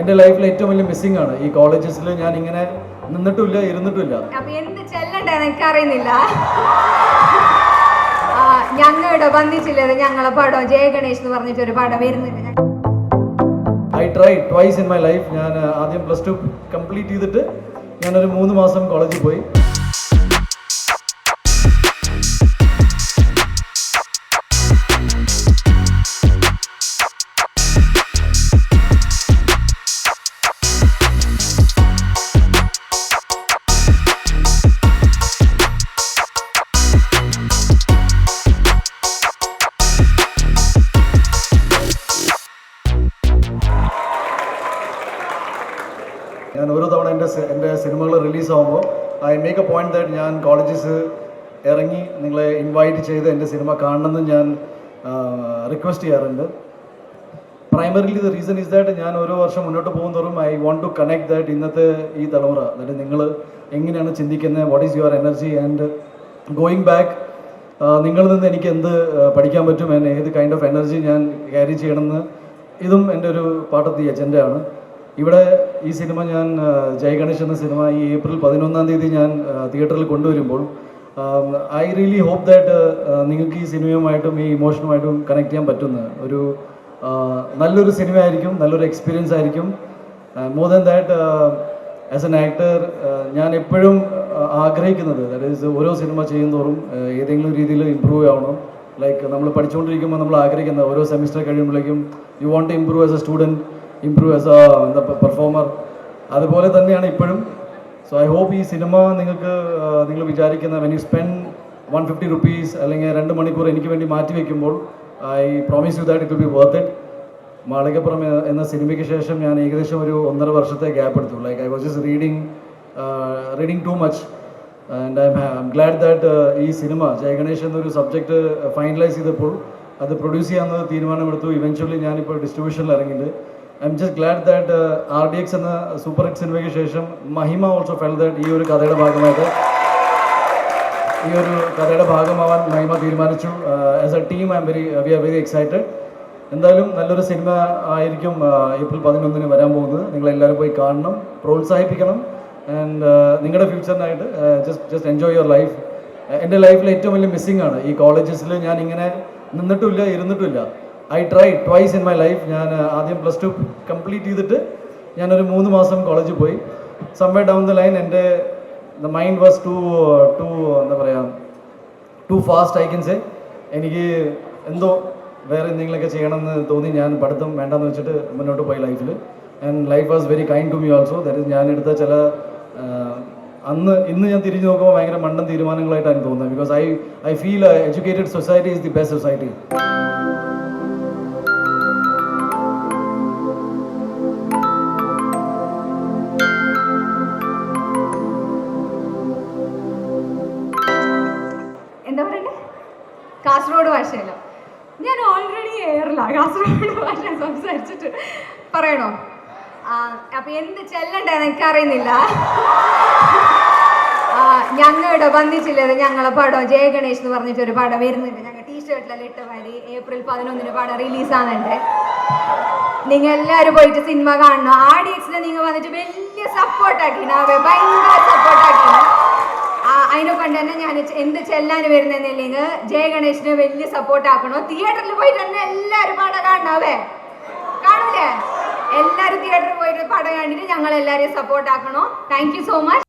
എന്റെ ലൈഫിൽ ഏറ്റവും വലിയ മിസ്സിംഗ് ആണ്. ഈ കോളേജസിൽ ഞാൻ ഇങ്ങനെ നിന്നിട്ടില്ല ഇരുന്നിട്ടില്ല. എന്ത് ചെല്ലണ്ടേ എനിക്ക് അറിയുന്നില്ല ഞങ്ങളുടെ ബന്ധിച്ചില്ലത് ഞങ്ങളെ പടം ജയ ഗണേഷ് എന്ന് പറഞ്ഞിട്ട് ഒരു പടം വരുന്നുണ്ട്. I try twice in my life ഞാൻ ആദ്യം പ്ലസ് ടു കംപ്ലീറ്റ് ചെയ്തിട്ട് ഞാനൊരു മൂന്ന് മാസം കോളേജിൽ പോയി. ഞാൻ ഓരോ തവണ എന്റെ എന്റെ സിനിമകൾ റിലീസ് ആകുമ്പോൾ I make a point that ഞാൻ കോളേജസ് ഇറങ്ങി നിങ്ങളെ ഇൻവൈറ്റ് ചെയ്ത് എന്റെ സിനിമ കാണണമെന്ന് ഞാൻ റിക്വസ്റ്റ് ചെയ്യാറുണ്ട്. Primarily the reason is that ഞാൻ ഓരോ വർഷം മുന്നോട്ട് പോകുന്നതോറും I want to connect that ഇന്നത്തെ ഈ തലമുറ അതായത് നിങ്ങൾ എങ്ങനെയാണ് ചിന്തിക്കുന്നത് what is your energy and going back നിങ്ങളിൽ നിന്ന് എനിക്ക് എന്ത് പഠിക്കാൻ പറ്റും ഏത് കൈൻഡ് ഓഫ് എനർജി ഞാൻ ക്യാരി ചെയ്യണമെന്ന് ഇതും എന്റെ ഒരു പാർട്ട് ഓഫ് ദി അജണ്ടയാണ് ഇവിടെ ഈ സിനിമ ഞാൻ ജയഗണേഷ് ഗണേഷ് എന്ന സിനിമ ഈ ഏപ്രിൽ പതിനൊന്നാം തീയതി ഞാൻ തിയേറ്ററിൽ കൊണ്ടുവരുമ്പോൾ ഐ റിയലി ഹോപ്പ് ദാറ്റ് നിങ്ങൾക്ക് ഈ സിനിമയുമായിട്ടും ഈ ഇമോഷനുമായിട്ടും കണക്ട് ചെയ്യാൻ പറ്റുന്ന ഒരു നല്ലൊരു സിനിമ ആയിരിക്കും. നല്ലൊരു എക്സ്പീരിയൻസ് ആയിരിക്കും more than that as an actor ഞാൻ എപ്പോഴും ആഗ്രഹിക്കുന്നത് ദാറ്റ് ഈസ് ഓരോ സിനിമ ചെയ്യും തോറും ഏതെങ്കിലും രീതിയിൽ ഇമ്പ്രൂവ് ആവണം. ലൈക്ക് നമ്മൾ പഠിച്ചുകൊണ്ടിരിക്കുമ്പോൾ നമ്മൾ ആഗ്രഹിക്കുന്നത് ഓരോ സെമിസ്റ്റർ കഴിയുമ്പോഴേക്കും you want to improve as a student improve as എന്താ പെർഫോമർ അതുപോലെ തന്നെയാണ് ഇപ്പോഴും. സോ ഐ ഹോപ്പ് ഈ സിനിമ നിങ്ങൾക്ക് നിങ്ങൾ വിചാരിക്കുന്ന when you spend one fifty rupees അല്ലെങ്കിൽ രണ്ട് മണിക്കൂർ എനിക്ക് വേണ്ടി മാറ്റി വയ്ക്കുമ്പോൾ I promise you that it will be worth it Malikappuram എന്ന സിനിമയ്ക്ക് ശേഷം ഞാൻ ഏകദേശം ഒരു ഒന്നര വർഷത്തെ ഗ്യാപ്പ് എടുത്തു. Like I was just reading reading too much and I'm glad that ഈ സിനിമ ജയഗണേഷ് എന്നൊരു സബ്ജക്റ്റ് ഫൈനലൈസ് ചെയ്തപ്പോൾ അത് പ്രൊഡ്യൂസ് ചെയ്യാമെന്ന് തീരുമാനമെടുത്തു. ഇവൻച്വലി ഞാനിപ്പോൾ ഡിസ്ട്രിബ്യൂഷനിൽ ഇറങ്ങിയിട്ട് I'm just glad that R D X എന്ന സൂപ്പർ ഹിറ്റ് സിനിമയ്ക്ക് ശേഷം മഹിമ ഓൾസോ ഫെൽ ദാറ്റ് ഈ ഒരു കഥയുടെ ഭാഗമായിട്ട് ഈ ഒരു കഥയുടെ ഭാഗമാവാൻ മഹിമ തീരുമാനിച്ചു. As a team I'm very we are very excited എന്തായാലും നല്ലൊരു സിനിമ ആയിരിക്കും ആ, ഏപ്രിൽ പതിനൊന്നിന് വരാൻ പോകുന്നത്. നിങ്ങളെല്ലാവരും പോയി കാണണം പ്രോത്സാഹിപ്പിക്കണം. ആൻഡ് നിങ്ങളുടെ ഫ്യൂച്ചറിനായിട്ട് just just enjoy your life എന്റെ ലൈഫിൽ ഏറ്റവും വലിയ മിസ്സിംഗ് ആണ്. ഈ കോളേജസിൽ ഞാൻ ഇങ്ങനെ നിന്നിട്ടില്ല ഇരുന്നിട്ടില്ല I try twice in my life ഞാൻ ആ, ആദ്യം പ്ലസ് ടു കംപ്ലീറ്റ് ചെയ്തിട്ട് ഞാനൊരു മൂന്ന് മാസം കോളേജിൽ പോയി. സംവേ ഡൗൺ ദ ലൈൻ എന്റെ the mind was too too എന്താ പറയുക too fast I can say എനിക്ക് എന്തോ വേറെ എന്തെങ്കിലുമൊക്കെ ചെയ്യണമെന്ന് തോന്നി. ഞാൻ പഠിത്തം വേണ്ടെന്ന് വെച്ചിട്ട് മുന്നോട്ട് പോയി ലൈഫിൽ and life was very kind to me also that is ഞാൻ എടുത്ത ചില ആ, അന്ന് ഇന്ന് ഞാൻ തിരിഞ്ഞു നോക്കുമ്പോൾ ഭയങ്കര മണ്ടൻ തീരുമാനങ്ങളായിട്ടാണ് തോന്നുന്നത്. Because I I feel educated society is the best society എന്താ പറയണ്ടേ കാസർഗോഡ് ഭാഷയല്ല. ഞാൻ ഓൾറെഡി എയറില്ല കാസർഗോഡ് ഭാഷ സംസാരിച്ചിട്ട്. പറയണോ? അപ്പൊ എന്ത് ചെല്ലണ്ടേ എനിക്ക് അറിയുന്നില്ല ഞങ്ങളുടെ വന്നിച്ചില്ലേ ഞങ്ങളെ പടം ജയ ഗണേഷ് എന്ന് പറഞ്ഞിട്ട് ഒരു പടം വരുന്നുണ്ട്. ഞങ്ങൾ ടീഷർട്ടിലെല്ലാം ഇട്ട മാതിരി ഏപ്രിൽ പതിനൊന്നിന് പടം റിലീസാകുന്നുണ്ട് നിങ്ങൾ എല്ലാവരും പോയിട്ട് സിനിമ കാണണം. ആഡിയൻസിനെ നിങ്ങൾ വന്നിട്ട് വലിയ സപ്പോർട്ടാക്കി ഭയങ്കര സപ്പോർട്ടാക്കിന അതിനെ കൊണ്ട് തന്നെ ഞാൻ എന്ത് ചെല്ലാൻ വരുന്നില്ലെങ്കിൽ ജയ ഗണേഷിനെ വലിയ സപ്പോർട്ട് ആക്കണോ? തിയേറ്ററിൽ പോയിട്ട് തന്നെ എല്ലാവരും പടം കാണണവേ? കാണൂലേ? എല്ലാവരും തിയേറ്ററിൽ പോയിട്ട് പടം കണ്ടിട്ട് ഞങ്ങൾ എല്ലാവരെയും സപ്പോർട്ട് ആക്കണോ താങ്ക് സോ മച്ച്